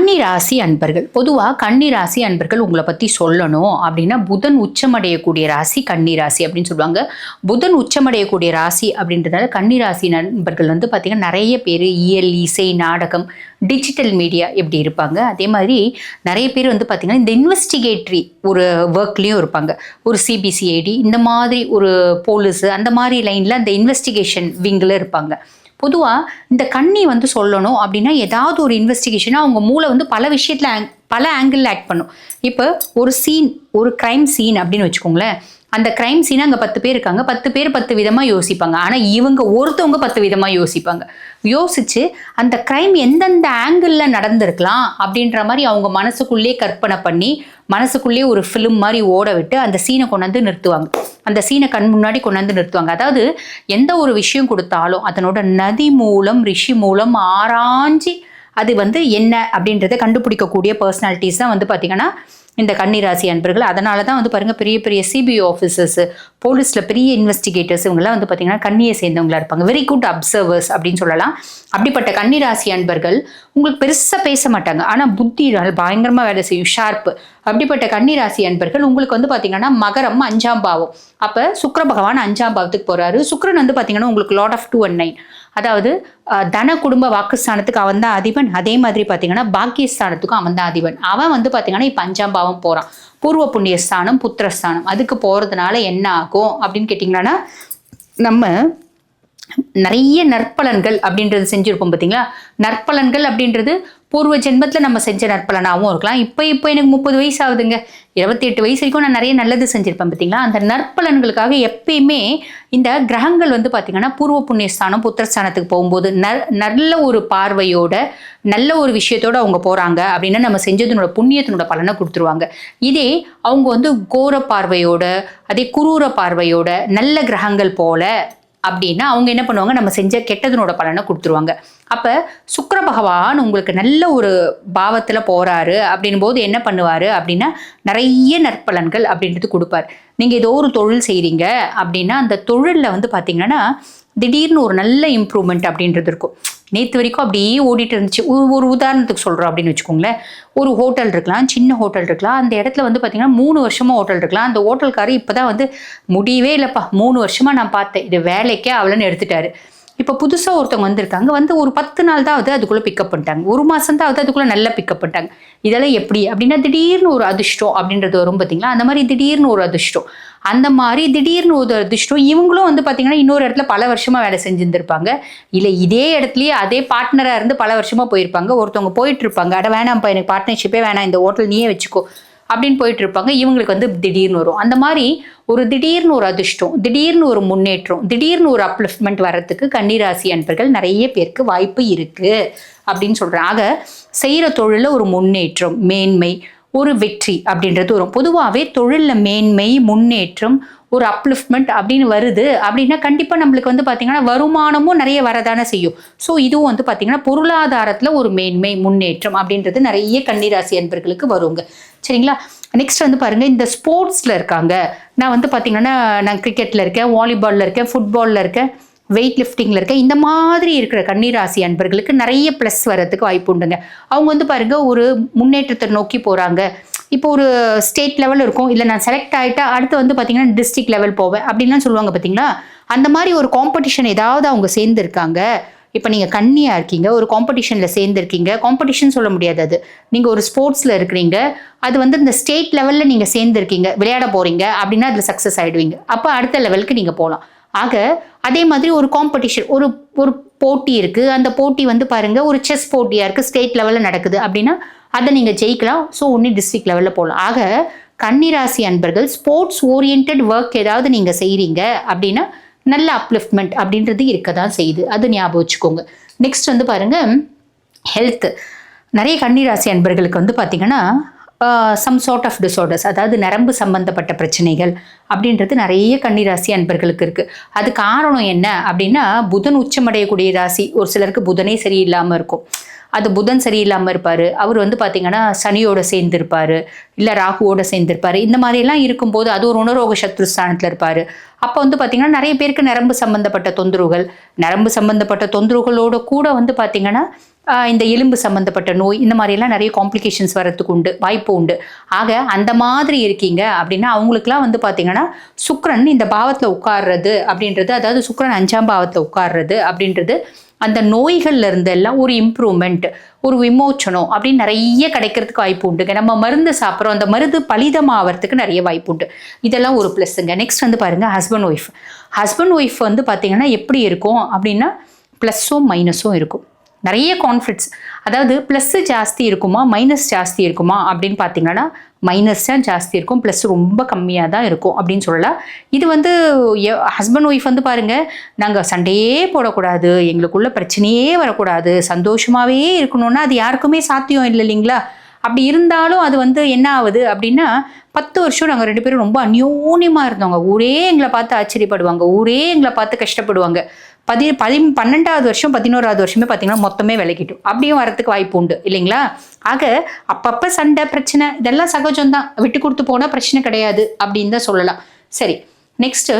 கன்னிராசி அன்பர்கள். பொதுவாக கன்னிராசி அன்பர்கள் உங்களை பற்றி சொல்லணும் அப்படின்னா புதன் உச்சமடையக்கூடிய ராசி கன்னிராசி அப்படின்னு சொல்லுவாங்க. புதன் உச்சமடையக்கூடிய ராசி அப்படின்றதால கன்னிராசி நண்பர்கள் வந்து பார்த்திங்கன்னா நிறைய பேர் இயல் இசை நாடகம் டிஜிட்டல் மீடியா இப்படி இருப்பாங்க. அதே மாதிரி நிறைய பேர் வந்து பார்த்திங்கன்னா இந்த இன்வெஸ்டிகேட்ரி ஒரு ஒர்க்லேயும் இருப்பாங்க. ஒரு சிபிசிஐடி இந்த மாதிரி ஒரு போலீஸு அந்த மாதிரி லைனில் அந்த இன்வெஸ்டிகேஷன் விங்கில் இருப்பாங்க. பொதுவாக இந்த கண்ணி வந்து சொல்லணும் அப்படின்னா ஏதாவது ஒரு இன்வெஸ்டிகேஷனாக அவங்க மூளை வந்து பல விஷயத்தில் பல ஆங்கிளில் ஆக்ட் பண்ணும். இப்போ ஒரு சீன் ஒரு க்ரைம் சீன் அப்படின்னு வச்சுக்கோங்களேன். அந்த க்ரைம் சீனை அங்கே பத்து பேர் இருக்காங்க. பத்து பேர் பத்து விதமாக யோசிப்பாங்க. ஆனால் இவங்க ஒருத்தவங்க பத்து விதமாக யோசிப்பாங்க. யோசிச்சு அந்த க்ரைம் எந்தெந்த ஆங்கிளில் நடந்திருக்கலாம் அப்படின்ற மாதிரி அவங்க மனசுக்குள்ளே கற்பனை பண்ணி மனசுக்குள்ளே ஒரு ஃபிலிம் மாதிரி ஓட விட்டு அந்த சீனை கொண்டாந்து நிறுத்துவாங்க. அந்த சீனை கண் முன்னாடி கொண்டாந்து நிறுத்துவாங்க. அதாவது எந்த ஒரு விஷயம் கொடுத்தாலும் அதனோட நதி மூலம் ரிஷி மூலம் ஆராய்ஞ்சி அது வந்து என்ன அப்படின்றத கண்டுபிடிக்கக்கூடிய பர்சனாலிட்டிஸ் தான் வந்து பார்த்திங்கன்னா இந்த கன்னிராசி அன்பர்கள். அதனால தான் வந்து பாருங்கள் பெரிய பெரிய சிபிஐ ஆஃபீஸர்ஸ் போலீஸில் பெரிய இன்வெஸ்டிகேட்டர்ஸ் இவங்கெல்லாம் வந்து பார்த்திங்கன்னா கண்ணியை சேர்ந்தவங்களா இருப்பாங்க. வெரி குட் அப்சர்வர்ஸ் அப்படின்னு சொல்லலாம். அப்படிப்பட்ட கன்னிராசி அன்பர்கள் உங்களுக்கு பெருசாக பேச மாட்டாங்க. ஆனால் புத்தி பயங்கரமாக வேலை செய்யும். ஷார்ப்பு அப்படிப்பட்ட கன்னிராசி அன்பர்கள் உங்களுக்கு வந்து பார்த்தீங்கன்னா மகரம் அஞ்சாம் பாவம். அப்போ சுக்கர பகவான் அஞ்சாம் பாவத்துக்கு போகிறாரு சுக்கரன் வந்து பார்த்தீங்கன்னா உங்களுக்கு lot of two and nine அதாவது தன குடும்ப வாக்குஸ்தானத்துக்கு அவன் தான் அதிபன். அதே மாதிரி பார்த்தீங்கன்னா பாக்கியஸ்தானத்துக்கும் அவன் தான் அதிபன். அவன் வந்து பார்த்தீங்கன்னா இப்போ அஞ்சாம் பாவம் போகிறான் பூர்வ புண்ணியஸ்தானம் புத்திரஸ்தானம். அதுக்கு போகிறதுனால என்ன ஆகும் அப்படின்னு கேட்டிங்கன்னா நம்ம நிறைய நற்பலன்கள் அப்படின்றது செஞ்சுருப்போம் பார்த்தீங்களா நற்பலன்கள் அப்படின்றது பூர்வ ஜென்மத்தில் நம்ம செஞ்ச நற்பலனாகவும் இருக்கலாம். இப்போ இப்போ எனக்கு முப்பது வயசு ஆகுதுங்க இருபத்தி எட்டு வயசு வரைக்கும் நான் நிறைய நல்லது செஞ்சுருப்பேன் பார்த்தீங்களா? அந்த நற்பலன்களுக்காக எப்பயுமே இந்த கிரகங்கள் வந்து பார்த்திங்கன்னா பூர்வ புண்ணியஸ்தானம் புத்திரஸ்தானத்துக்கு போகும்போது ந நல்ல ஒரு பார்வையோட நல்ல ஒரு விஷயத்தோட அவங்க போகிறாங்க அப்படின்னா நம்ம செஞ்சதுனோட புண்ணியத்தினோட பலனை கொடுத்துருவாங்க. இதே அவங்க வந்து கோர பார்வையோட அதே குரூர பார்வையோட நல்ல கிரகங்கள் போல அப்படின்னா அவங்க என்ன பண்ணுவாங்க? நம்ம செஞ்ச கெட்டதனோட பலனை கொடுத்துருவாங்க. அப்போ சுக்கர பகவான் உங்களுக்கு நல்ல ஒரு பாவத்தில் போகிறாரு அப்படின் போது என்ன பண்ணுவார் அப்படின்னா நிறைய நற்பலன்கள் அப்படின்றது கொடுப்பார். நீங்கள் ஏதோ ஒரு தொழில் செய்கிறீங்க அப்படின்னா அந்த தொழிலில் வந்து பார்த்தீங்கன்னா திடீர்னு ஒரு நல்ல இம்ப்ரூவ்மெண்ட் அப்படின்றது இருக்கும். நேற்று வரைக்கும் அப்படியே ஓடிட்டு இருந்துச்சு. ஒரு உதாரணத்துக்கு சொல்கிறோம் அப்படின்னு வச்சுக்கோங்களேன். ஒரு ஹோட்டல் இருக்கலாம் சின்ன ஹோட்டல் இருக்கலாம். அந்த இடத்துல வந்து பார்த்திங்கன்னா மூணு வருஷமாக ஹோட்டல் இருக்கலாம். அந்த ஹோட்டல்காரர் இப்போ தான் வந்து முடியவே இல்லைப்பா. மூணு வருஷமாக நான் பார்த்தேன். இது வேலைக்கே அவளன்னு எடுத்துட்டாரு. இப்போ புதுசாக ஒருத்தவங்க வந்திருக்காங்க. வந்து ஒரு பத்து நாள் தான் வந்து அதுக்குள்ளே பிக்கப் பண்ணிட்டாங்க. ஒரு மாதம் தான் வந்து அதுக்குள்ளே நல்லா பிக்கப் பண்ணிட்டாங்க. இதெல்லாம் எப்படி? அப்படின்னா திடீர்னு ஒரு அதிர்ஷ்டம் அப்படின்றது வரும் பார்த்தீங்களா அந்த மாதிரி திடீர்னு ஒரு அதிர்ஷ்டம். அந்த மாதிரி திடீர்னு ஒரு அதிர்ஷ்டம். இவங்களும் வந்து பார்த்தீங்கன்னா இன்னொரு இடத்துல பல வருஷமாக வேலை செஞ்சுருந்துருப்பாங்க. இல்லை இதே இடத்துலயே அதே பார்ட்னராக இருந்து பல வருஷமாக போயிருப்பாங்க. ஒருத்தவங்க போயிட்டு இருப்பாங்க அட வேணாம்ப்பா எனக்கு பார்ட்னர்ஷிப்பே வேணாம். இந்த ஹோட்டல் நீயே வச்சுக்கோ. அப்படின்னு போயிட்டு இருப்பாங்க இவங்களுக்கு வந்து திடீர்னு வரும். அந்த மாதிரி ஒரு திடீர்னு ஒரு அதிர்ஷ்டம் திடீர்னு ஒரு முன்னேற்றம் திடீர்னு ஒரு அப்லிஃப்ட்மெண்ட் வர்றதுக்கு கன்னிராசி அன்பர்கள் நிறைய பேருக்கு வாய்ப்பு இருக்குது அப்படின்னு சொல்கிறாங்க ஆக செய்கிற தொழிலில் ஒரு முன்னேற்றம் மேன்மை ஒரு வெற்றி அப்படின்றது வரும். பொதுவாகவே தொழிலில் மேன்மை முன்னேற்றம் ஒரு அப்லிஃப்ட்மெண்ட் அப்படின்னு வருது. அப்படின்னா கண்டிப்பாக நம்மளுக்கு வந்து பார்த்திங்கன்னா வருமானமும் நிறைய வரதானே செய்யும். ஸோ இதுவும் வந்து பார்த்திங்கன்னா பொருளாதாரத்தில் ஒரு மேன்மை முன்னேற்றம் அப்படின்றது நிறைய கன்னிராசி அன்பர்களுக்கு வருங்க. சரிங்களா? நெக்ஸ்ட் வந்து பாருங்கள் இந்த ஸ்போர்ட்ஸில் இருக்காங்க. நான் வந்து பார்த்திங்கன்னா நான் கிரிக்கெட்டில் இருக்கேன் வாலிபாலில் இருக்கேன் ஃபுட்பாலில் இருக்கேன். வெயிட் லிஃப்டிங்கில் இருக்க இந்த மாதிரி இருக்கிற கன்னிராசி அன்பர்களுக்கு நிறைய ப்ளஸ் வரதுக்கு வாய்ப்பு உண்டுங்க. அவங்க வந்து பாருங்கள் ஒரு முன்னேற்றத்தை நோக்கி போகிறாங்க இப்போ ஒரு ஸ்டேட் லெவல் இருக்கும். இல்லை நான் செலக்ட் ஆகிட்டா அடுத்து வந்து பார்த்திங்கன்னா டிஸ்ட்ரிக்ட் லெவல் போவேன். அப்படின்லாம் சொல்லுவாங்க பார்த்தீங்களா அந்த மாதிரி ஒரு காம்படிஷன் ஏதாவது அவங்க சேர்ந்துருக்காங்க. இப்போ நீங்கள் கன்னியாக இருக்கீங்க ஒரு காம்படிஷனில் சேர்ந்துருக்கீங்க. காம்படிஷன் சொல்ல முடியாது அது. நீங்கள் ஒரு ஸ்போர்ட்ஸில் இருக்கிறீங்க. அது வந்து இந்த ஸ்டேட் லெவலில் நீங்கள் சேர்ந்துருக்கீங்க. விளையாட போகிறீங்க அப்படின்னா அதில் சக்ஸஸ் ஆகிடுவீங்க அப்போ அடுத்த லெவலுக்கு நீங்கள் போகலாம் ஆக அதே மாதிரி ஒரு காம்படிஷன் ஒரு ஒரு போட்டி இருக்குது அந்த போட்டி வந்து பாருங்கள் ஒரு செஸ் போட்டியாக இருக்குது ஸ்டேட் லெவலில் நடக்குது அப்படின்னா அதை நீங்கள் ஜெயிக்கலாம். ஸோ ஒன்று டிஸ்ட்ரிக்ட் லெவலில் போகலாம் ஆக கன்னிராசி அன்பர்கள் ஸ்போர்ட்ஸ் ஓரியன்ட் ஒர்க் ஏதாவது நீங்கள் செய்கிறீங்க அப்படின்னா நல்ல அப்லிஃப்ட்மெண்ட் அப்படின்றது இருக்க தான் செய்யுது. அது ஞாபகம் வச்சுக்கோங்க. நெக்ஸ்ட் வந்து பாருங்கள் ஹெல்த் நிறைய கன்னிராசி அன்பர்களுக்கு வந்து பார்த்திங்கன்னா சம் சார்ட் ஆஃப் டிசார்டர்ஸ் அதாவது நரம்பு சம்பந்தப்பட்ட பிரச்சனைகள் அப்படின்றது நிறைய கன்னி ராசி அன்பர்களுக்கு இருக்குது அது காரணம் என்ன அப்படின்னா புதன் உச்சமடையக்கூடிய ராசி ஒரு சிலருக்கு புதனே சரியில்லாமல் இருக்கும். அது புதன் சரியில்லாமல் இருப்பார். அவர் வந்து பார்த்திங்கன்னா சனியோட சேர்ந்துருப்பார் இல்லை ராகுவோட சேர்ந்துருப்பார். இந்த மாதிரிலாம் இருக்கும்போது அது ஒரு உணரோக சத்ருஸ்தானத்தில் இருப்பார். அப்போ வந்து பார்த்திங்கன்னா நிறைய பேருக்கு நரம்பு சம்மந்தப்பட்ட தொந்தரவுகள் நரம்பு சம்மந்தப்பட்ட தொந்தரவுகளோட கூட வந்து பார்த்திங்கன்னா இந்த எலும்பு சம்மந்தப்பட்ட நோய் இந்த மாதிரியெல்லாம் நிறைய காம்ப்ளிகேஷன்ஸ் வரத்துக்கு உண்டு வாய்ப்பு உண்டு. ஆக அந்த மாதிரி இருக்கீங்க அப்படின்னா அவங்களுக்குலாம் வந்து பார்த்தீங்கன்னா சுக்ரன் இந்த பாவத்தில் உட்கார்றது அப்படின்றது அதாவது சுக்ரன் அஞ்சாம் பாவத்தில் உட்கார்றது அப்படின்றது அந்த நோய்கள்ல இருந்து எல்லாம் ஒரு இம்ப்ரூவ்மெண்ட் ஒரு விமோச்சனம் அப்படின்னு நிறைய கிடைக்கிறதுக்கு வாய்ப்பு உண்டுங்க நம்ம மருந்து சாப்பிட்றோம் அந்த மருந்து பலிதமாகறதுக்கு நிறைய வாய்ப்பு உண்டு. இதெல்லாம் ஒரு ப்ளஸ்ஸுங்க நெக்ஸ்ட் வந்து பாருங்க ஹஸ்பண்ட் ஒய்ஃப் ஹஸ்பண்ட் ஒய்ஃப் வந்து பார்த்தீங்கன்னா எப்படி இருக்கும் அப்படின்னா ப்ளஸ்ஸும் மைனஸும் இருக்கும். நிறைய கான்ஃப்ளிக்ஸ் அதாவது ப்ளஸ்ஸு ஜாஸ்தி இருக்குமா மைனஸ் ஜாஸ்தி இருக்குமா அப்படின்னு பார்த்தீங்கன்னா மைனஸ் தான் ஜாஸ்தி இருக்கும் ப்ளஸ் ரொம்ப கம்மியாக தான் இருக்கும் அப்படின்னு சொல்லலாம். இது வந்து ஹஸ்பண்ட் ஒய்ஃப் வந்து பாருங்கள் நாங்கள் சண்டையே போடக்கூடாது எங்களுக்குள்ள பிரச்சனையே வரக்கூடாது சந்தோஷமாகவே இருக்கணும்னா அது யாருக்குமே சாத்தியம் இல்லை இல்லைங்களா? அப்படி இருந்தாலும் அது வந்து என்ன ஆகுது அப்படின்னா பத்து வருஷம் நாங்கள் ரெண்டு பேரும் ரொம்ப அந்யோன்யமாக இருந்தோங்க. ஊரே எங்களை பார்த்து ஆச்சரியப்படுவாங்க ஊரே எங்களை பார்த்து கஷ்டப்படுவாங்க. பதி பதி பன்னெண்டாவது வருஷம் பதினோராவது வருஷமே பார்த்தீங்கன்னா மொத்தமே விளக்கிட்டும் அப்படியும் வரத்துக்கு வாய்ப்பு உண்டு இல்லைங்களா? ஆக அப்பப்போ சண்டை பிரச்சனை இதெல்லாம் சகஜம்தான். விட்டு கொடுத்து போனால் பிரச்சனை கிடையாது அப்படின்னு தான் சொல்லலாம். சரி நெக்ஸ்ட்டு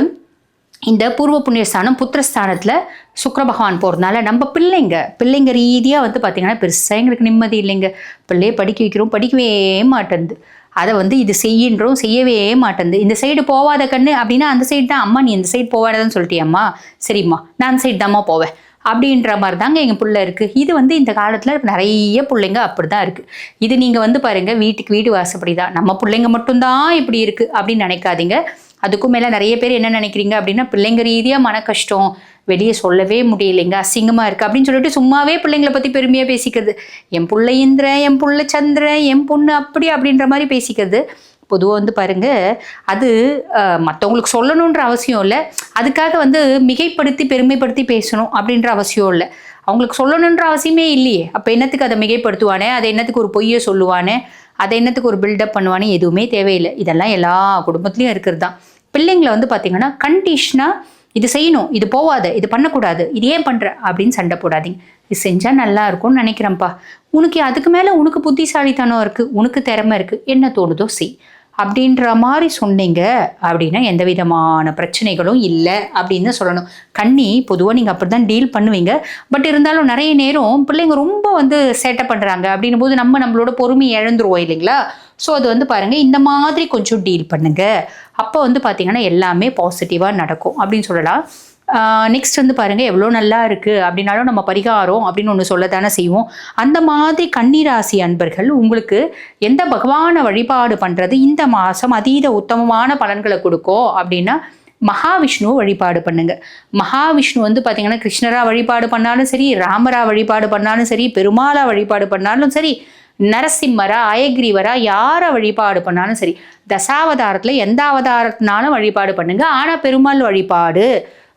இந்த பூர்வ புண்ணியஸ்தானம் புத்திரஸ்தானத்தில் சுக்கர பகவான் போகிறதுனால நம்ம பிள்ளைங்க பிள்ளைங்க ரீதியாக வந்து பார்த்திங்கன்னா பெருசாக எங்களுக்கு நிம்மதி இல்லைங்க. பிள்ளையே படிக்க வைக்கிறோம் படிக்கவே மாட்டேங்குது அதை வந்து இது செய்யின்றோம் செய்யவே மாட்டேங்குது இந்த சைடு போவாத கண்ணு அப்படின்னா அந்த சைடு தான் அம்மா நீ இந்த சைடு போவாதன்னு சொல்லிட்டியம்மா? சரிம்மா நான் அந்த சைடு தாம்மா போவேன். அப்படின்ற மாதிரி தாங்க எங்கள் பிள்ளை இருக்குது இது வந்து இந்த காலத்தில் நிறைய பிள்ளைங்க அப்படி தான் இருக்குது இது நீங்கள் வந்து பாருங்கள் வீட்டுக்கு வீடு வாசப்படி தான் நம்ம பிள்ளைங்க மட்டும்தான் இப்படி இருக்குது அப்படின்னு நினைக்காதீங்க. அதுக்கும் மேலே நிறைய பேர் என்ன நினைக்கிறீங்க அப்படின்னா பிள்ளைங்க ரீதியாக மன கஷ்டம் வெளியே சொல்லவே முடியலைங்க அசிங்கமாக இருக்குது அப்படின்னு சொல்லிட்டு சும்மாவே பிள்ளைங்களை பற்றி பெருமையாக பேசிக்கிறது. என் புள்ள இந்திரன் என் புள்ள சந்திரன் என் பொண்ணு அப்படி அப்படின்ற மாதிரி பேசிக்கிறது. பொதுவாக வந்து பாருங்க அது மற்றவங்களுக்கு சொல்லணுன்ற அவசியம் இல்லை. அதுக்காக வந்து மிகைப்படுத்தி பெருமைப்படுத்தி பேசணும் அப்படின்ற அவசியம் இல்லை. அவங்களுக்கு சொல்லணுன்ற அவசியமே இல்லையே. அப்போ என்னத்துக்கு அதை மிகைப்படுத்துவானே? அதை என்னத்துக்கு ஒரு பொய்யை சொல்லுவானே? அதை என்னத்துக்கு ஒரு பில்டப் பண்ணுவானே? எதுவுமே தேவையில்லை. இதெல்லாம் எல்லா குடும்பத்துலேயும் இருக்கிறது தான். பிள்ளைங்களை வந்து பார்த்தீங்கன்னா கண்டிஷனாக இது செய்யணும் இது போவாத இது பண்ணக்கூடாது இது ஏன் பண்ணுற அப்படின்னு சண்டை போடாதீங்க. இது செஞ்சால் நல்லா இருக்கும்னு நினைக்கிறேன்ப்பா. உனக்கு அதுக்கு மேலே உனக்கு புத்திசாலித்தனம் இருக்குது உனக்கு திறமை இருக்குது என்ன தோணுதோ செய். அப்படின்ற மாதிரி சொன்னீங்க அப்படின்னா எந்த விதமான பிரச்சனைகளும் இல்லை அப்படின்னு சொல்லணும். கண்ணி பொதுவாக நீங்கள் அப்படி தான் டீல் பண்ணுவீங்க. பட் இருந்தாலும் நிறைய நேரம் பிள்ளைங்க ரொம்ப வந்து சேட்டை பண்ணுறாங்க அப்படின்னும் போது நம்ம நம்மளோட பொறுமையை இழந்துருவோம் இல்லைங்களா? ஸோ அது வந்து பாருங்கள் இந்த மாதிரி கொஞ்சம் டீல் பண்ணுங்க. அப்போ வந்து பார்த்தீங்கன்னா எல்லாமே பாசிட்டிவாக நடக்கும் அப்படின்னு சொல்லலாம். நெக்ஸ்ட் வந்து பாருங்கள் எவ்வளோ நல்லா இருக்குது அப்படின்னாலும் நம்ம பரிகாரம் அப்படின்னு ஒன்று சொல்ல தானே செய்வோம். அந்த மாதிரி கன்னிராசி அன்பர்கள் உங்களுக்கு எந்த பகவானை வழிபாடு பண்ணுறது இந்த மாதம் அதீத உத்தமமான பலன்களை கொடுக்கும் அப்படின்னா மகாவிஷ்ணுவை வழிபாடு பண்ணுங்க. மகாவிஷ்ணு வந்து பார்த்தீங்கன்னா கிருஷ்ணரா வழிபாடு பண்ணாலும் சரி ராமரா வழிபாடு பண்ணாலும் சரி பெருமாளா வழிபாடு பண்ணாலும் சரி நரசிம்மரா அயக்ரீவரா யாரை வழிபாடு பண்ணாலும் சரி தசாவதாரத்தில் எந்த அவதாரத்தினாலும் வழிபாடு பண்ணுங்க. ஆனால் பெருமாள் வழிபாடு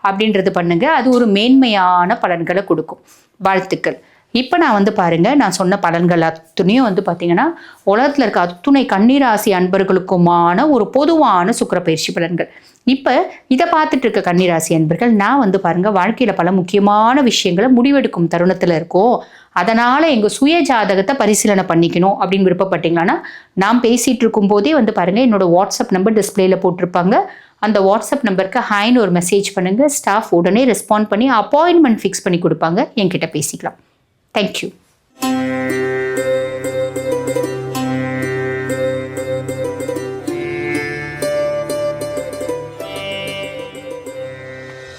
அப்படின்றது பண்ணுங்க. அது ஒரு மேன்மையான பலன்களை கொடுக்கும். வாழ்த்துக்கள். இப்போ நான் வந்து பாருங்க நான் சொன்ன பலன்கள் அத்துணையும் வந்து பார்த்தீங்கன்னா உலகத்தில் இருக்க அத்துணை கன்னிராசி அன்பர்களுக்குமான ஒரு பொதுவான சுக்கர பயிற்சி பலன்கள். இப்போ இதை பார்த்துட்டு இருக்க கன்னிராசி அன்பர்கள் நான் வந்து பாருங்க வாழ்க்கையில் பல முக்கியமான விஷயங்களை முடிவெடுக்கும் தருணத்தில் இருக்கோம் அதனால் எங்கள் சுய ஜாதகத்தை பரிசீலனை பண்ணிக்கணும் அப்படின்னு விருப்பப்பட்டீங்கன்னா நான் பேசிகிட்டு இருக்கும் போதே வந்து பாருங்கள் என்னோட வாட்ஸ்அப் நம்பர் டிஸ்பிளேல போட்டிருப்பாங்க. அந்த வாட்ஸ்அப் நம்பருக்கு ஹாய்னு ஒரு மெசேஜ் பண்ணுங்கள் ஸ்டாஃப் உடனே ரெஸ்பாண்ட் பண்ணி அப்பாயின்மெண்ட் ஃபிக்ஸ் பண்ணி கொடுப்பாங்க. என்கிட்ட பேசிக்கலாம். தேங்க்யூ